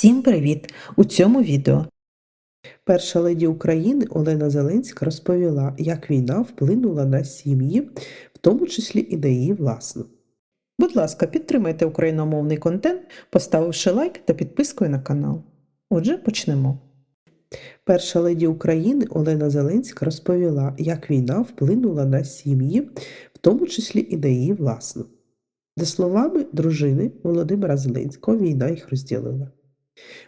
Всім привіт! У цьому відео перша леді України Олена Зеленська розповіла, як війна вплинула на сім'ї, в тому числі і на її власну. Будь ласка, підтримайте україномовний контент, поставивши лайк та підпискою на канал. Отже, почнемо. Перша леді України Олена Зеленська розповіла, як війна вплинула на сім'ї, в тому числі і на її власну. За словами дружини Володимира Зеленського, війна їх розділила.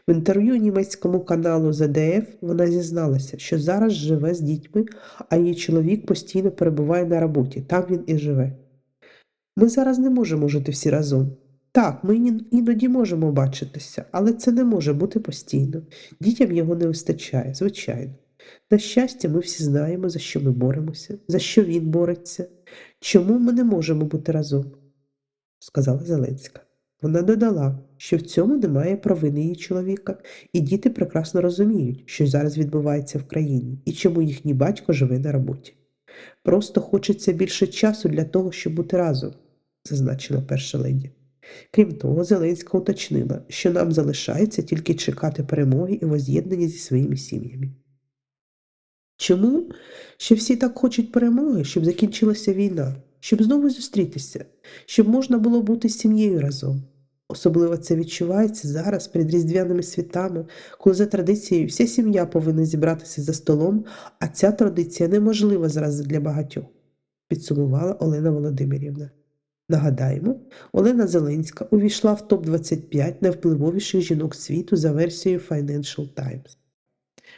В інтерв'ю німецькому каналу ZDF вона зізналася, що зараз живе з дітьми, а її чоловік постійно перебуває на роботі, там він і живе. Ми зараз не можемо жити всі разом. Так, ми іноді можемо бачитися, але це не може бути постійно. Дітям його не вистачає, звичайно. На щастя, ми всі знаємо, за що ми боремося, за що він бореться, чому ми не можемо бути разом, сказала Зеленська. Вона додала, що в цьому немає провини її чоловіка, і діти прекрасно розуміють, що зараз відбувається в країні і чому їхній батько живе на роботі. Просто хочеться більше часу для того, щоб бути разом, зазначила перша леді. Крім того, Зеленська уточнила, що нам залишається тільки чекати перемоги і воз'єднання зі своїми сім'ями. Чому? Що всі так хочуть перемоги, щоб закінчилася війна, щоб знову зустрітися, щоб можна було бути з сім'єю разом. Особливо це відчувається зараз перед різдвяними святами, коли за традицією вся сім'я повинна зібратися за столом, а ця традиція неможлива зараз для багатьох, підсумувала Олена Володимирівна. Нагадаємо, Олена Зеленська увійшла в топ-25 найвпливовіших жінок світу за версією Financial Times.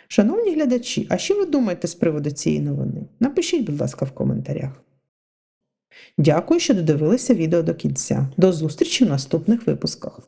Шановні глядачі, а що ви думаєте з приводу цієї новини? Напишіть, будь ласка, в коментарях. Дякую, що додивилися відео до кінця. До зустрічі в наступних випусках.